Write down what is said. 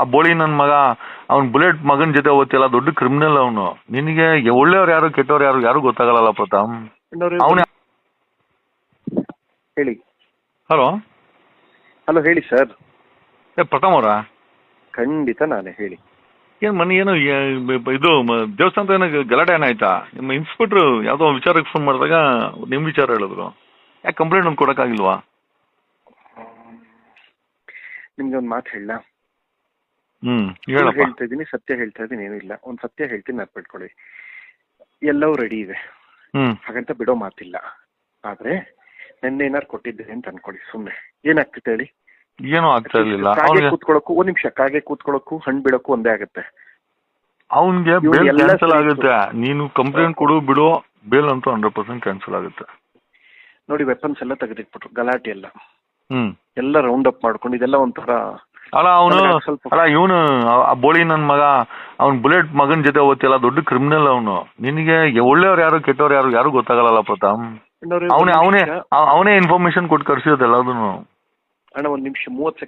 ಆ ಬೋಳಿ ನನ್ನ ಮಗ ಅವ್ನ್ ಬುಲೆಟ್ ಮಗನ ಜೊತೆ ಓದ್ತಿಲ್ಲ ದೊಡ್ಡ ಕ್ರಿಮಿನಲ್ ಅವನು. ನಿನಗೆ ಒಳ್ಳೆಯವ್ರು ಯಾರು ಕೆಟ್ಟವ್ರು ಯಾರು ಯಾರು ಗೊತ್ತಾಗಲ್ಲ ಪ್ರತಾಪ್. ಅಣ್ಣವ್ರೆ, ಅವನೇ ಹೇಳಿ. ಹಲೋ? ಹಲೋ ಹೇಳಿ ಸರ್. ಏ ಪ್ರಥಮ್ ಅವರಾ? ಖಂಡಿತ ನಾನೇ ಹೇಳಿ. ಏನ್ ಮನೆ ಏನು ಇದು ದೇವಸ್ಥಾನದ ಏನೋ ಗಲಾಟೆ ಏನಾಯ್ತಾ ನಿಮ್ಮ ಇನ್ಸ್ಪೆಕ್ಟ್ರು ಯಾವ್ದೋ ವಿಚಾರಕ್ಕೆ ಫೋನ್ ಮಾಡಿದಾಗ ನಿಮ್ ವಿಚಾರ ಹೇಳಿದ್ರು. ಯಾಕೆ ಕಂಪ್ಲೇಂಟ್ ಒಂದು ಕೊಡಕ್ಕಾಗಿಲ್ವಾ? ನಿಮ್ಗೆ ಒಂದು ಮಾತು ಹೇಳ ಹ್ಮ್ ಹೇಳ್ತಾ ಇದ್ದೀನಿ ಸತ್ಯ ಹೇಳ್ತಾ ಇದ್ದೀನಿ ಏನೂ ಇಲ್ಲ ಒಂದು ಸತ್ಯ ಹೇಳ್ತೀನಿ ನೆನ್ಪಿಟ್ಕೊಳ್ಳಿ ಎಲ್ಲವೂ ರೆಡಿ ಇದೆ. ಹಾಗಂತ ಬಿಡೋ ಮಾತಿಲ್ಲ. ಆದ್ರೆ ನಿನ್ನೆ ಏನಾರು ಕೊಟ್ಟಿದ್ದೆ ಅಂತ ಅನ್ಕೊಳ್ಳಿ ಸುಮ್ನೆ. ಏನಾಗ್ತಿತ್ತು ಹೇಳಿ? ಏನೂ ಆಗ್ತಾ ಇರ್ಲಿಲ್ಲ. ಕಾಗೆ ಕೂತ್ಕೊಳ್ಳೋಕು ಒಂದ್ ನಿಮಿಷ ಕಾಗೆ ಕೂತ್ಕೊಳ್ಳೋಕು ಹಣ್ಣು ಬಿಡೋಕು ಒಂದೇ ಆಗುತ್ತೆ. ಅವನ್ಗೆ ಬೇಲ್ ಕ್ಯಾನ್ಸಲ್ ಆಗುತ್ತೆ. ನೀನು ಕಂಪ್ಲೇಂಟ್ ಕೊಡು ಬಿಡು ಬೇಲ್ ಅಂತೂ ಹಂಡ್ರೆಡ್ ಪರ್ಸೆಂಟ್ ಕ್ಯಾನ್ಸಲ್ ಆಗುತ್ತೆ. ನೋಡಿ ವೆಪನ್ಸ್ ಎಲ್ಲ ತೆಗೆದಿಟ್ಬಿಟ್ರು ಗಲಾಟೆ ಎಲ್ಲ. ಹ್ಮ್. ಎಲ್ಲ ರೌಂಡ್ ಅಪ್ ಮಾಡ್ಕೊಂಡು ಇದೆಲ್ಲ ಒಂಥರ ಅಲ್ಲ ಅವನು ಸ್ವಲ್ಪ- ಅಲ್ಲ ಇವನು ಆ ಬೋಳಿ ನನ್ನ ಮಗ ಅವ್ನ್ ಬುಲೆಟ್ ಮಗನ್ ಜೊತೆ ಓದ್ತಿಲ್ಲ ದೊಡ್ಡ ಕ್ರಿಮಿನಲ್ ಅವನು. ನಿನಗೆ ಒಳ್ಳೆಯವ್ರು ಯಾರು ಕೆಟ್ಟವ್ರು ಯಾರು ಯಾರು ಗೊತ್ತಾಗಲ್ಲ ಪ್ರತಾಪ್. ಅವನೇ ಅವನೇ. ಅವನೇ ಇನ್ಫಾರ್ಮೇಶನ್ ಕೊಟ್ಟು ಕರ್ಸಿರೋದು ಅದನ್ನು ಅಣ್ಣ ಒಂದ್ ನಿಮಿಷ ಮೂವತ್